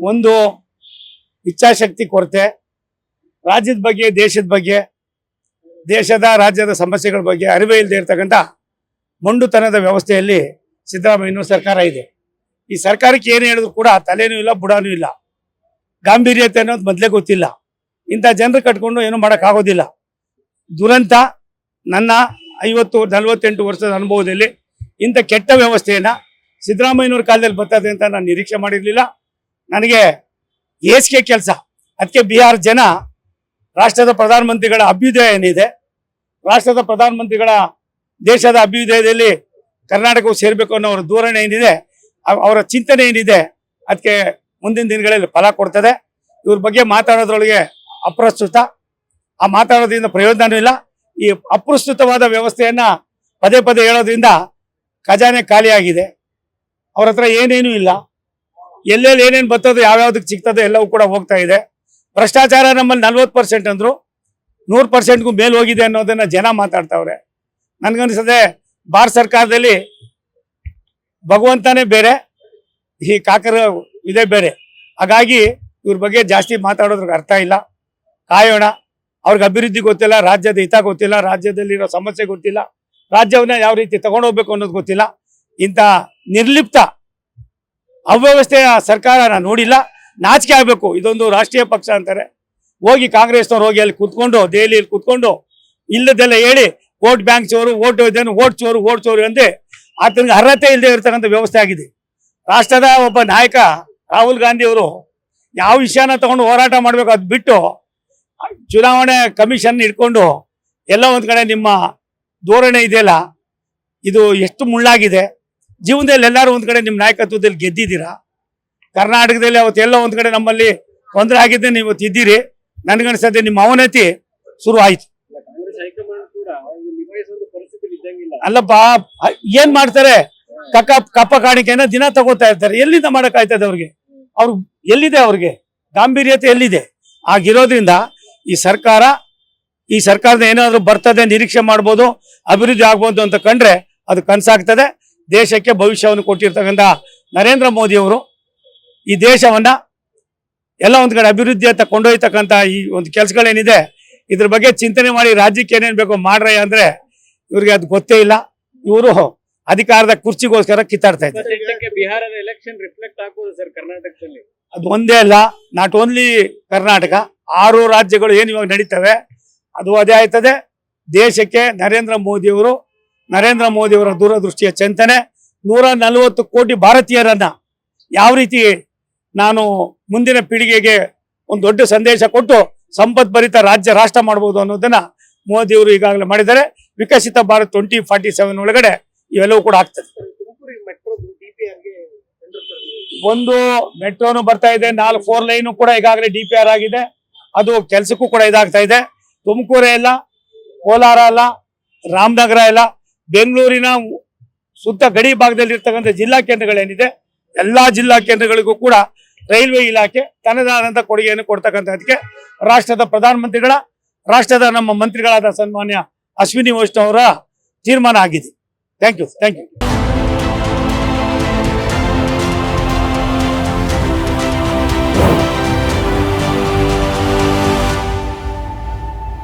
ಒಂದು ಇಚ್ಛಾಶಕ್ತಿ ಕೊರತೆ. ರಾಜ್ಯದ ಬಗ್ಗೆ, ದೇಶದ ಬಗ್ಗೆ, ದೇಶದ, ರಾಜ್ಯದ ಸಮಸ್ಯೆಗಳ ಬಗ್ಗೆ ಅರಿವೇ ಇಲ್ಲದೆ ಇರ್ತಕ್ಕಂಥ ಮೊಂಡುತನದ ವ್ಯವಸ್ಥೆಯಲ್ಲಿ ಸಿದ್ದರಾಮಯ್ಯ ಸರ್ಕಾರ ಇದೆ. ಈ ಸರ್ಕಾರಕ್ಕೆ ಏನು ಹೇಳಿದ್ರು ಕೂಡ ತಲೆನೂ ಇಲ್ಲ, ಬುಡಾನೂ ಇಲ್ಲ. ಗಾಂಭೀರ್ಯತೆ ಅನ್ನೋದು ಮೊದಲೇ ಗೊತ್ತಿಲ್ಲ. ಇಂಥ ಜನರು ಕಟ್ಕೊಂಡು ಏನು ಮಾಡೋಕ್ಕಾಗೋದಿಲ್ಲ. ದುರಂತ, ನನ್ನ ಐವತ್ತು, ನಲವತ್ತೆಂಟು ವರ್ಷದ ಅನುಭವದಲ್ಲಿ ಇಂಥ ಕೆಟ್ಟ ವ್ಯವಸ್ಥೆಯನ್ನು ಸಿದ್ದರಾಮಯ್ಯನವ್ರ ಕಾಲದಲ್ಲಿ ಬರ್ತದೆ ಅಂತ ನಾನು ನಿರೀಕ್ಷೆ ಮಾಡಿರಲಿಲ್ಲ. ನನಗೆ ಏಸಿಗೆ ಕೆಲಸ. ಅದಕ್ಕೆ ಬಿಹಾರ ಜನ ರಾಷ್ಟ್ರದ ಪ್ರಧಾನಮಂತ್ರಿಗಳ ಅಭ್ಯುದಯ ಏನಿದೆ ರಾಷ್ಟ್ರದ ಪ್ರಧಾನಮಂತ್ರಿಗಳ ದೇಶದ ಅಭ್ಯುದಯದಲ್ಲಿ ಕರ್ನಾಟಕವು ಸೇರಬೇಕು ಅನ್ನೋ ಅವರ ಧೋರಣೆ ಏನಿದೆ, ಅವ್- ಅವರ ಚಿಂತನೆ ಏನಿದೆ, ಅದಕ್ಕೆ ಮುಂದಿನ ದಿನಗಳಲ್ಲಿ ಫಲ ಕೊಡ್ತದೆ. ಇವ್ರ ಬಗ್ಗೆ ಮಾತಾಡೋದ್ರೊಳಗೆ ಅಪ್ರಸ್ತುತ. ಆ ಮಾತಾಡೋದ್ರಿಂದ ಪ್ರಯೋಜನವೂ ಇಲ್ಲ. ಈ ಅಪ್ರಸ್ತುತವಾದ ವ್ಯವಸ್ಥೆಯನ್ನ ಪದೇ ಪದೇ ಹೇಳೋದ್ರಿಂದ ಖಜಾನೆ ಖಾಲಿಯಾಗಿದೆ. ಅವ್ರ ಹತ್ರ ಏನೇನೂ ಇಲ್ಲ. ಎಲ್ಲೆಲ್ಲಿ ಏನೇನು ಬರ್ತದೋ ಯಾವ್ಯಾವ್ದಕ್ಕೆ ಸಿಗ್ತದೋ ಎಲ್ಲವೂ ಕೂಡ ಹೋಗ್ತಾ ಇದೆ. ಭ್ರಷ್ಟಾಚಾರ ನಮ್ಮಲ್ಲಿ ನಲ್ವತ್ತು ಪರ್ಸೆಂಟ್ ಅಂದ್ರು ನೂರು ಪರ್ಸೆಂಟ್ಗೂ ಮೇಲೆ ಹೋಗಿದೆ ಅನ್ನೋದನ್ನ ಜನ ಮಾತಾಡ್ತಾವ್ರೆ. ನನ್ಗನ್ಸದೆ ಭಾರತ ಸರ್ಕಾರದಲ್ಲಿ ಭಗವಂತನೇ ಬೇರೆ, ಈ ಕಾಕರ ಇದೇ ಬೇರೆ. ಹಾಗಾಗಿ ಇವ್ರ ಬಗ್ಗೆ ಜಾಸ್ತಿ ಮಾತಾಡೋದ್ರಿಗೆ ಅರ್ಥ ಇಲ್ಲ. ಕಾಯೋಣ. ಅವ್ರಿಗೆ ಅಭಿವೃದ್ಧಿ ಗೊತ್ತಿಲ್ಲ, ರಾಜ್ಯದ ಹಿತ ಗೊತ್ತಿಲ್ಲ, ರಾಜ್ಯದಲ್ಲಿರೋ ಸಮಸ್ಯೆ ಗೊತ್ತಿಲ್ಲ, ರಾಜ್ಯವನ್ನ ಯಾವ ರೀತಿ ತಗೊಂಡೋಗ್ಬೇಕು ಅನ್ನೋದು ಗೊತ್ತಿಲ್ಲ. ಇಂಥ ನಿರ್ಲಿಪ್ತ ಅವ್ಯವಸ್ಥೆಯ ಸರ್ಕಾರ ನಾನು ನೋಡಿಲ್ಲ. ನಾಚಿಕೆ ಆಗಬೇಕು. ಇದೊಂದು ರಾಷ್ಟ್ರೀಯ ಪಕ್ಷ ಅಂತಾರೆ. ಹೋಗಿ ಕಾಂಗ್ರೆಸ್ನವ್ರು ಹೋಗಿ ಅಲ್ಲಿ ಕುತ್ಕೊಂಡು, ದೆಹಲಿಯಲ್ಲಿ ಕುತ್ಕೊಂಡು, ಇಲ್ಲದೆಲ್ಲ ಹೇಳಿ ವೋಟ್ ಬ್ಯಾಂಕ್ ಚೋರು ಓಟ್ ಇದನ್ನು ಓಟ್ ಚೋರು ಓಟ್ ಚೋರು ಅಂದೆ ಆತನಿಗೆ ಅರ್ಹತೆ ಇಲ್ಲದೆ ಇರತಕ್ಕಂಥ ವ್ಯವಸ್ಥೆ ಆಗಿದೆ. ರಾಷ್ಟ್ರದ ಒಬ್ಬ ನಾಯಕ ರಾಹುಲ್ ಗಾಂಧಿ ಅವರು ಯಾವ ವಿಷಯನ ತಗೊಂಡು ಹೋರಾಟ ಮಾಡಬೇಕು ಅದು ಬಿಟ್ಟು ಚುನಾವಣೆ ಕಮಿಷನ್ ಇಟ್ಕೊಂಡು ಎಲ್ಲ ಒಂದು ಕಡೆ ನಿಮ್ಮ ಧೋರಣೆ ಇದೆಯಲ್ಲ? ಇದು ಎಷ್ಟು ಮುಳ್ಳಾಗಿದೆ? ಜೀವನದಲ್ಲಿ ಎಲ್ಲರೂ ಒಂದು ಕಡೆ ನಿಮ್ಮ ನಾಯಕತ್ವದಲ್ಲಿ ಗೆದ್ದಿದ್ದೀರಾ? ಕರ್ನಾಟಕದಲ್ಲಿ ಅವತ್ತು ಒಂದು ಕಡೆ ನಮ್ಮಲ್ಲಿ ತೊಂದರೆ ಆಗಿದ್ದೆ ನೀವು ಇದ್ದೀರಿ. ನನ್ಗನ್ಸತ್ತೆ ನಿಮ್ಮ ಅವನತಿ ಶುರು ಆಯ್ತು. ಅಲ್ಲಪ್ಪ, ಏನ್ ಮಾಡ್ತಾರೆ? ಕಕ್ಕ, ಕಪ್ಪ ಕಾಣಿಕೆಯನ್ನ ದಿನ ತಗೋತಾ ಇರ್ತಾರೆ. ಎಲ್ಲಿಂದ ಮಾಡಕ್ಕಾಯ್ತದೆ ಅವ್ರಿಗೆ? ಅವ್ರು ಎಲ್ಲಿದೆ ಅವ್ರಿಗೆ? ಗಾಂಭೀರ್ಯತೆ ಎಲ್ಲಿದೆ? ಆಗಿರೋದ್ರಿಂದ ಈ ಸರ್ಕಾರ, ಈ ಸರ್ಕಾರದ ಏನಾದರೂ ಬರ್ತದೆ, ನಿರೀಕ್ಷೆ ಮಾಡ್ಬೋದು, ಅಭಿವೃದ್ಧಿ ಆಗ್ಬೋದು ಅಂತ ಕಂಡ್ರೆ ಅದು ಕನ್ಸಾಗ್ತದೆ. ದೇಶಕ್ಕೆ ಭವಿಷ್ಯವನ್ನು ಕೊಟ್ಟಿರ್ತಕ್ಕಂಥ ನರೇಂದ್ರ ಮೋದಿ ಅವರು ಈ ದೇಶವನ್ನ ಎಲ್ಲ ಒಂದು ಕಡೆ ಅಭಿವೃದ್ಧಿ ಅಂತ ಕೊಂಡೊಯ್ತಕ್ಕಂಥ ಈ ಒಂದು ಕೆಲಸಗಳೇನಿದೆ ಇದ್ರ ಬಗ್ಗೆ ಚಿಂತನೆ ಮಾಡಿ ರಾಜ್ಯಕ್ಕೆ ಏನೇನ್ ಬೇಕೋ ಮಾಡ್ರಯ್ಯ ಅಂದ್ರೆ ಇವ್ರಿಗೆ ಅದು ಗೊತ್ತೇ ಇಲ್ಲ. ಇವರು ಅಧಿಕಾರದ ಕುರ್ಚಿಗೋಸ್ಕರ ಕಿತ್ತಾಡ್ತಾ ಇದ್ದಾರೆ. ಬಿಹಾರದ ಎಲೆಕ್ಷನ್ ರಿಫ್ಲೆಕ್ಟ್ ಆಗ್ಬೋದು ಸರ್ ಕರ್ನಾಟಕದಲ್ಲಿ. ಅದು ಒಂದೇ ಅಲ್ಲ ನಾಟ್ ಓನ್ಲಿ ಕರ್ನಾಟಕ ಆರು ರಾಜ್ಯಗಳು ಏನು ಇವಾಗ ನಡೀತವೆ ಅದು ಅದೇ ಆಯ್ತದೆ. ದೇಶಕ್ಕೆ ನರೇಂದ್ರ ಮೋದಿಯವರು ನರೇಂದ್ರ ಮೋದಿಯವರ ದೂರದೃಷ್ಟಿಯ ಚಿಂತನೆ, ನೂರ ನಲವತ್ತು ಕೋಟಿ ಭಾರತೀಯರನ್ನ ಯಾವ ರೀತಿ ನಾನು ಮುಂದಿನ ಪೀಳಿಗೆಗೆ ಒಂದು ದೊಡ್ಡ ಸಂದೇಶ ಕೊಟ್ಟು ಸಂಪದ್ಭರಿತ ರಾಜ್ಯ, ರಾಷ್ಟ್ರ ಮಾಡ್ಬೋದು ಅನ್ನೋದನ್ನ ಮೋದಿಯವರು ಈಗಾಗಲೇ ಮಾಡಿದ್ದಾರೆ. Viksit Bharat twenty forty seven ಒಳಗಡೆ ಇವೆಲ್ಲವೂ ಕೂಡ ಆಗ್ತದೆ. ಒಂದು ಮೆಟ್ರೋನು ಬರ್ತಾ ಇದೆ, ನಾಲ್ಕು ಫೋರ್ ಲೈನು ಕೂಡ ಈಗಾಗಲೇ ಡಿ ಪಿ ಆರ್ ಆಗಿದೆ. ಅದು ಕೆಲಸಕ್ಕೂ ಕೂಡ ಇದಾಗ್ತಾ ಇದೆ. ತುಮಕೂರೇ ಇಲ್ಲ, ಕೋಲಾರ ಅಲ್ಲ ರಾಮನಗರ ಇಲ್ಲ ಬೆಂಗಳೂರಿನ ಸುತ್ತ ಗಡಿ ಭಾಗದಲ್ಲಿ ಇರ್ತಕ್ಕಂಥ ಜಿಲ್ಲಾ ಕೇಂದ್ರಗಳೇನಿದೆ, ಎಲ್ಲಾ ಜಿಲ್ಲಾ ಕೇಂದ್ರಗಳಿಗೂ ಕೂಡ ರೈಲ್ವೆ ಇಲಾಖೆ ತನ್ನದಾದಂಥ ಕೊಡುಗೆಯನ್ನು ಕೊಡ್ತಕ್ಕಂಥದಕ್ಕೆ ರಾಷ್ಟ್ರದ ಪ್ರಧಾನಮಂತ್ರಿಗಳ, ರಾಷ್ಟ್ರದ ನಮ್ಮ ಮಂತ್ರಿಗಳಾದ ಸನ್ಮಾನ್ಯ ಅಶ್ವಿನಿ ವೈಷ್ಣವರ ತೀರ್ಮಾನ ಆಗಿದೆ. Thank you thank you